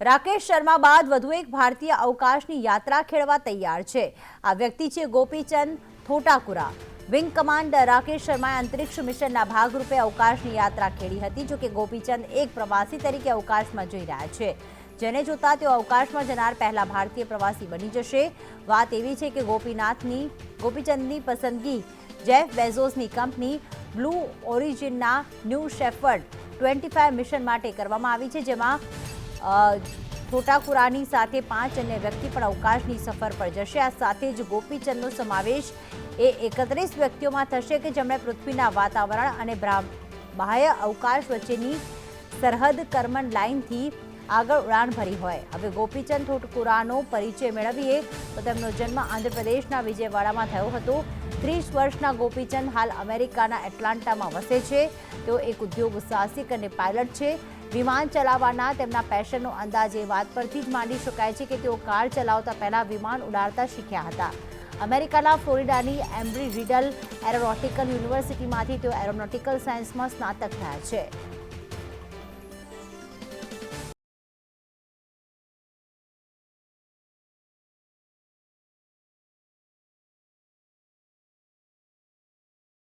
રાકેશ શર્મા બાદ વધુ એક ભારતીય અવકાશની યાત્રા ખેડવા તૈયાર છે. આ વ્યક્તિ છે ગોપીચંદ થોટાકુરા. વિંગ કમાન્ડર રાકેશ શર્માએ અંતરિક્ષ મિશનના ભાગરૂપે અવકાશની યાત્રા ખેડી હતી જોકે ગોપીચંદ એક પ્રવાસી તરીકે અવકાશમાં જઈ રહ્યા છે. જેને જોતા તેઓ અવકાશમાં જનાર પહેલા ભારતીય પ્રવાસી બની જશે. વાત એવી છે કે ગોપીનાથની, ગોપીચંદની પસંદગી જેફ બેઝોસની કંપની બ્લુ ઓરિજિનના ન્યૂ શેફર્ડ ટ્વેન્ટી મિશન માટે કરવામાં આવી છે, જેમાં અ, થોટાકુરાની સાથે પાંચ અન્ય વ્યક્તિ પણ અવકાશની સફર પર જશે. આ સાથે જ ગોપીચંદનો સમાવેશ એ એકત્રીસ વ્યક્તિઓમાં થશે કે જેમણે પૃથ્વીના વાતાવરણ અને બાહ્ય અવકાશ વચ્ચેની સરહદ કર્મન લાઇનથી આગળ ઉડાન ભરી હોય. હવે ગોપીચંદ થોટકુરાનો પરિચય મેળવીએ તો તેમનો જન્મ આંધ્રપ્રદેશના વિજયવાડામાં થયો હતો. ત્રીસ વર્ષના ગોપીચંદ હાલ અમેરિકાના એટલાન્ટામાં વસે છે. તેઓ એક ઉદ્યોગ સાહસિક અને પાયલટ છે. વિમાન ચલાવવાના તેમના પેશનનો અંદાજ એ વાત પરથી જ માંડી શકાય છે કે તેઓ કાર ચલાવતા પહેલા વિમાન ઉડાડતા શીખ્યા હતા. અમેરિકાના ફ્લોરિડાની એમ્બ્રી રીડલ એરોનોટિકલ યુનિવર્સિટીમાંથી તેઓ એરોનોટિકલ સાયન્સમાં સ્નાતક થયા છે.